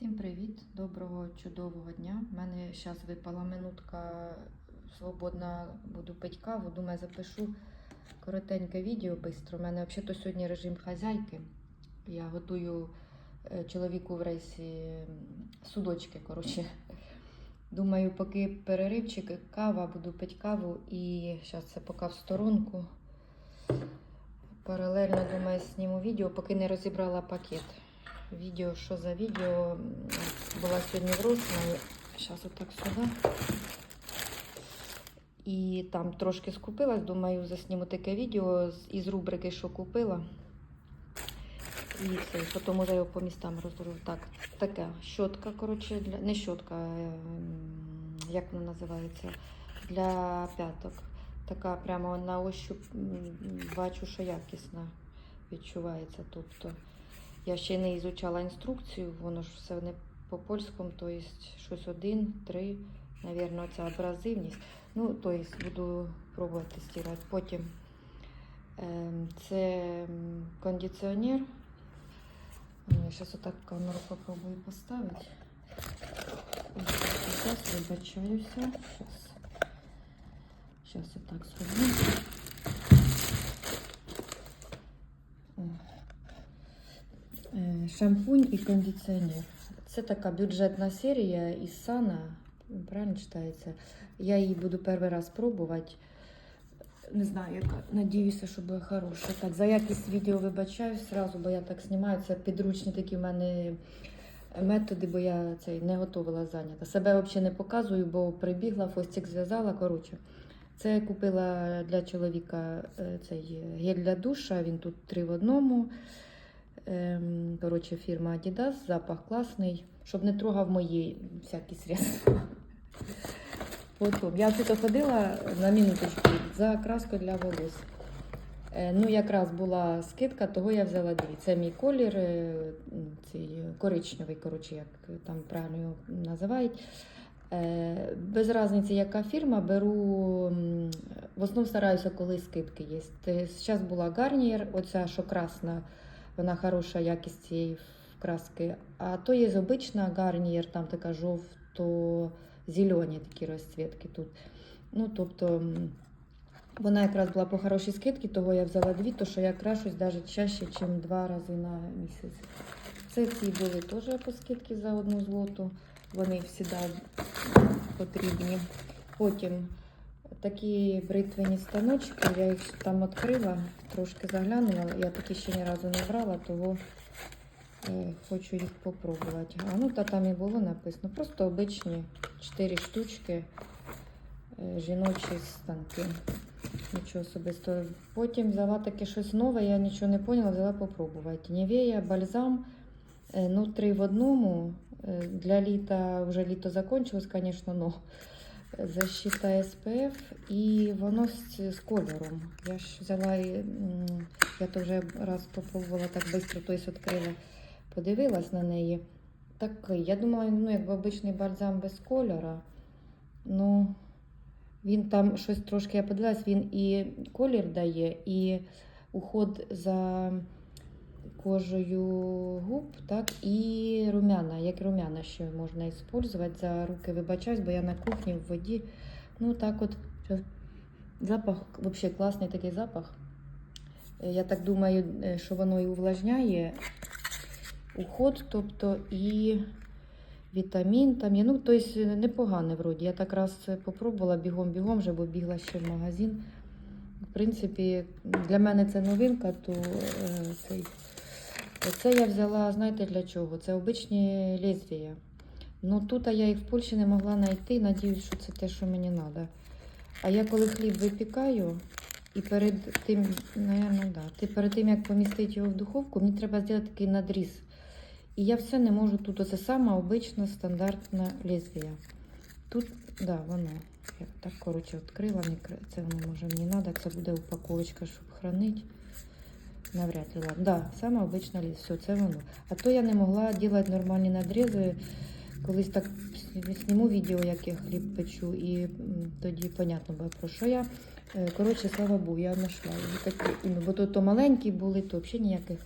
Всім привіт, доброго чудового дня. У мене зараз випала минутка свободна, буду пити каву. Думаю, запишу коротеньке відео швидко. У мене взагалі сьогодні режим хазяйки. Я готую е, чоловіку в рейсі судочки. Коротше. Думаю, поки переривчик, кава, буду пити каву і зараз це поки в сторонку. Паралельно думаю, зніму відео, поки не розібрала пакет. Відео, що за відео? Була сьогодні в Росії. Зараз отак сюди. І там трошки скупилась, думаю, засніму таке відео із рубрики, що купила. І це, потім уже його по містам розложу. Так, така щотка, коротше, для, не щотка, м, як вона називається, для п'яток. Така прямо на ощуп бачу, що якісна відчувається. Тобто я ще не ізучала інструкцію, воно ж все не по польському, то є щось один, три, навірно, ця абразивність. Ну, то є буду пробувати стирати. Потім ем, це кондиціонер. Я зараз отак камеру попробую поставити. Зараз вибачаюся. Зараз. Зараз отак зроблю. О. Е, Шампунь і кондиціонер. Це така бюджетна серія із Сана. Правильно читається. Я її буду перший раз пробувати. Не знаю, яка. Надіюся, що буде хороша. Так, за якість відео вибачаюсь зразу, бо я так знімаю. Це підручні такі в мене методи, бо я цей не готувала зайнята. Себе взагалі не показую, бо прибігла, фостик зв'язала. Коротше, це я купила для чоловіка е, цей гель для душа. Він тут три в одному. Ем, Коротше, фірма Adidas, запах класний, щоб не трогав мої всякі средства. Потім я тут ходила на минуточку за краскою для волос. Е, Ну, якраз була скидка, того я взяла дві. Це мій колір, е, цей коричневий, коротше, як там правильно його називають. Е, Без різниці, яка фірма, беру в основному стараюся, коли скидки є. Зараз була Garnier, оця що красна, вона хороша якість цієї краски. А то є обична Garnier, там така жовто-зелені такі розцвітки тут. Ну, тобто, вона якраз була по хорошій скидці, того я взяла дві, то що я крашусь навіть чаще, ніж два рази на місяць. Це ці були теж по скидці за одну злоту. Вони завжди потрібні. Потім такі бритвені станочки, я їх там відкрила, трошки заглянула. Я такі ще ні разу не брала, того е, хочу їх попробувати. А ну та там і було написано. Просто обичні 4 штучки е, жіночі станки. Нічого особистого. Потім взяла таке щось нове, я нічого не поняла, взяла попробувати. Нівея, бальзам, е, ну три в одному. Для літа, вже літо закончилось, звісно, но защита SPF і воно з, з кольором. Я ж взяла, я то вже раз попробувала так швидко, тобто відкрила, подивилась на неї. Такий, я думала, ну, якби обичний бальзам без кольора. Ну, він там щось трошки, я подивилась, він і колір дає, і уход за кожею губ, так, і румяна. Як румяна ще можна використовувати за руки. Вибачаюсь, бо я на кухні в воді. Ну, так от, запах, взагалі класний такий запах. Е, Я так думаю, е, що воно і увлажняє уход, тобто і вітамін там є. Ну, тобто непогане вроді. Я так раз попробувала бігом-бігом, вже бо бігла ще в магазин. В принципі, для мене це новинка, то е, цей. Це я взяла, знаєте для чого? Це обичні лезвія. Ну тут я їх в Польщі не могла знайти. Надіюсь, що це те, що мені треба. А я коли хліб випікаю, і перед тим, наверно, да, ти перед тим, як помістити його в духовку, мені треба зробити такий надріз. І я все не можу тут. Оце сама обична стандартна лезвія. Тут, да, воно. Я так, коротше, відкрила. Це воно може мені треба. Це буде упаковочка, щоб хранити. Навряд ли ладно. Да, саме обична ліс. Все, це воно. А то я не могла робити нормальні надрізи. Колись так зніму відео, як я хліб печу, і тоді понятно буде про що я. Е, Коротше, слава Богу, я знайшла. Ну, Бо то, то маленькі були, то взагалі ніяких.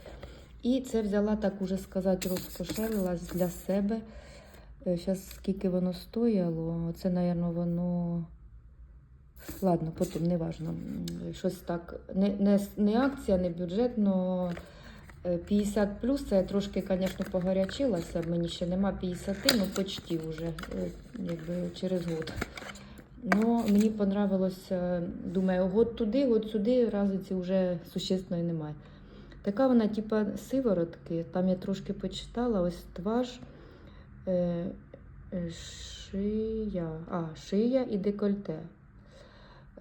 І це взяла, так уже сказати, розкошелилась для себе. Зараз скільки воно стояло, це, мабуть, воно. Ладно, потім не важно. Щось так. Не, не, не акція, не бюджетно. 50 плюс, це я трошки, звісно, погорячилася. Мені ще нема 50, ну почти вже, е, якби через год. Ну, мені понравилося, думаю, год туди, год сюди, разниці вже существенної немає. Така вона, типа сиворотки, там я трошки почитала, ось тваж, е, е, шия, а, шия і декольте.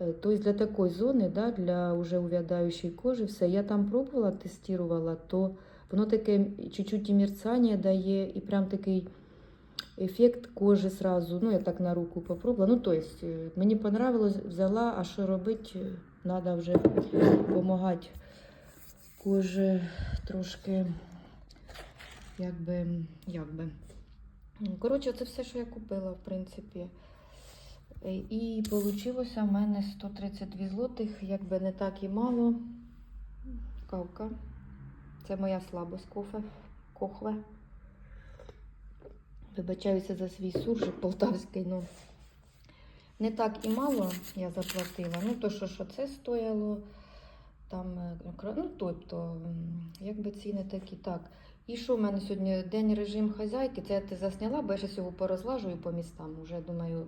Е, Тобто для такої зони, да, для уже увядаючої кожи, все. Я там пробувала, тестувала, то воно таке чуть-чуть і мерцання дає, і прям такий ефект кожи сразу. Ну, я так на руку попробувала. Ну, тобто, е, мені понравилось, взяла, а що робити, треба вже допомагати кожі трошки, якби, якби. Коротше, це все, що я купила, в принципі. Е, І вийшло в мене 132 злотих, якби не так і мало. Кавка. Це моя слабость кофе. Кохве. Вибачаюся за свій суржик полтавський, ну не так і мало я заплатила. Ну, то що, що це стояло, там, е, ну, тобто, якби ціни такі, так. І що в мене сьогодні день режим хазяйки, це я ти засняла, бо я ще його порозлажую по містам. Уже думаю,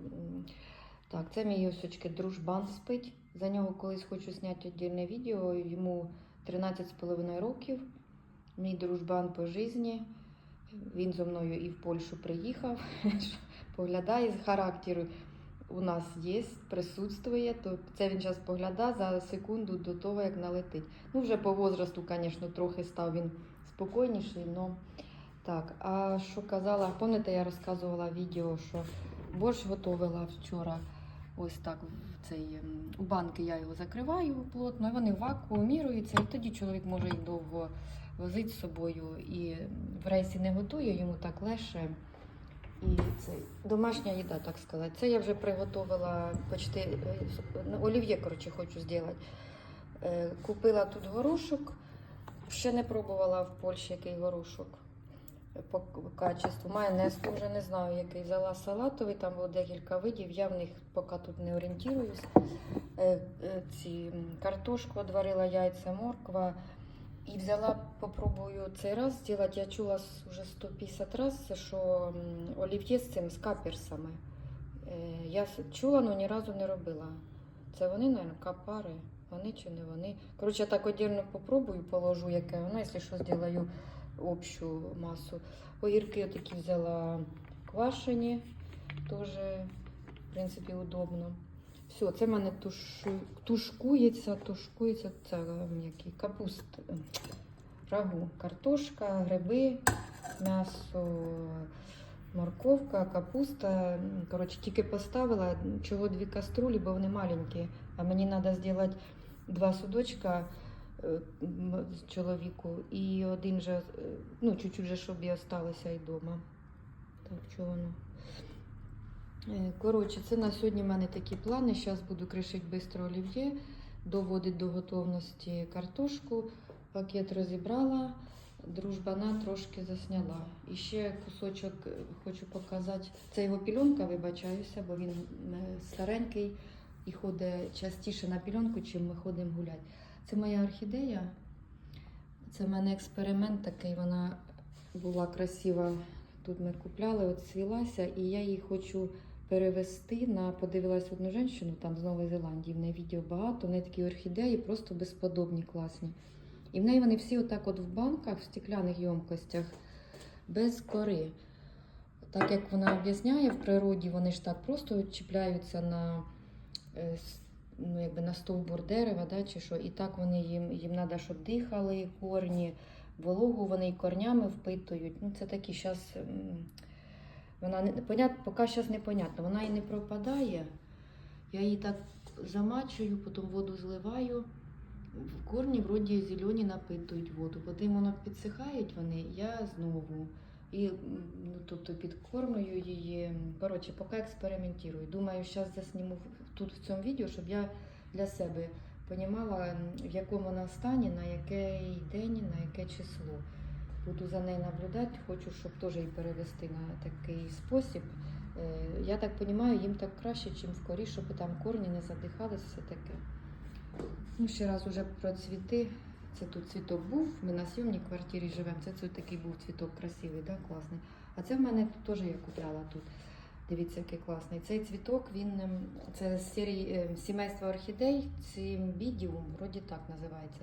так, це мій осочки дружбан спить. За нього колись хочу зняти віддільне відео. Йому 13,5 років. Мій дружбан по житті. Він зо мною і в Польщу приїхав. Поглядає з характеру. У нас є, присутствує, то це він зараз поглядає за секунду до того, як налетить. Ну, вже по возрасту, звісно, трохи став він спокійніший, але так. А що казала, пам'ятаєте, я розказувала відео, що борщ готувала вчора. Ось так в цей ем, у банки я його закриваю плотно, і вони вакууміруються, і тоді чоловік може їх довго возити з собою. І в рейсі не готує, йому так легше. І це домашня їда, так сказати. Це я вже приготувала почти е, ну, олів'є, коротше, хочу зробити. Е, Купила тут горошок. Ще не пробувала в Польщі який горошок по качеству. Майонез вже не знаю, який взяла салатовий, там було декілька видів. Я в них поки тут не орієнтуюсь. Е, е, Ці картошку відварила, яйця, морква. І взяла, попробую цей раз зробити. Я чула вже 150 разів, що олів'є з цим з каперсами. Е, Я чула, але ні разу не робила. Це вони, мабуть, капари. Вони чи не вони. Коротше, я так одірно попробую, положу, яке воно, якщо що, зроблю общу масу. Огірки я такі взяла квашені, теж, в принципі, удобно. Все, це в мене тушу, тушкується, тушкується це ем, який, капуст, ем, рагу, картошка, гриби, м'ясо, морковка, капуста. Коротше, тільки поставила, чого дві каструлі, бо вони маленькі. А мені треба зробити два судочка е, чоловіку і один же, е, ну, чуть-чуть же, щоб і осталося і вдома. Так, чого воно? Е, Коротше, це на сьогодні в мене такі плани. Зараз буду кришити швидко олів'є, доводити до готовності картошку. Пакет розібрала, дружбана трошки засняла. І ще кусочок е, хочу показати. Це його пільонка, вибачаюся, бо він е, старенький і ходить частіше на пільонку, чим ми ходимо гуляти. Це моя орхідея. Це в мене експеримент такий, вона була красива. Тут ми купляли, от цвілася, і я її хочу перевести на подивилась одну жінку там з Нової Зеландії. В неї відео багато, в неї такі орхідеї, просто безподобні, класні. І в неї вони всі отак от в банках, в стекляних ємкостях, без кори. Так як вона об'ясняє, в природі вони ж так просто чіпляються на, ну, якби на стовбур дерева, да, чи що, і так вони їм, їм треба, щоб дихали корні, вологу вони корнями впитують. Ну, це такі зараз. Вона не понятно, поки зараз непонятно. Вона і не пропадає. Я її так замачую, потім воду зливаю. В корні вроді зелені напитують воду. Потім воно підсихають вони, я знову. І ну, тобто підкормлюю її. Коротше, поки експериментую. Думаю, зараз засніму тут в цьому відео, щоб я для себе розуміла, в якому вона стані, на який день, на яке число. Буду за нею наблюдати, хочу, щоб теж її перевести на такий спосіб. Е, Я так розумію, їм так краще, в корі, щоб там корні не задихались, все таке. Ну, ще раз уже про цвіти. Це тут цвіток був. Ми на сйомній квартирі живемо. Це, це такий був цвіток красивий, да, класний. А це в мене теж я купляла тут. Дивіться, який класний. Цей цвіток, він ем, це з серії е, сімейства орхідей, цимбідіум, вроді так називається.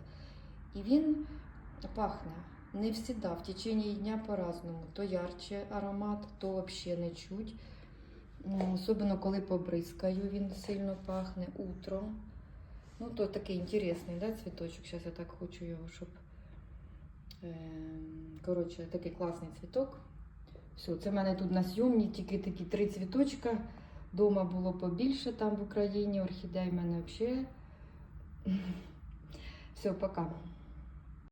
І він пахне не всегда, в течение дня по-разному. То ярче аромат, то взагалі не чуть. Особливо коли побризкаю, він сильно пахне утром. Ну, то такий інтересний, да, цвіточок. Зараз я так хочу його, щоб. Ем, Коротше, такий класний цвіток. Все, це в мене тут на зйомні тільки такі три цвіточка. Дома було побільше там в Україні, орхідей в мене взагалі. Все, пока.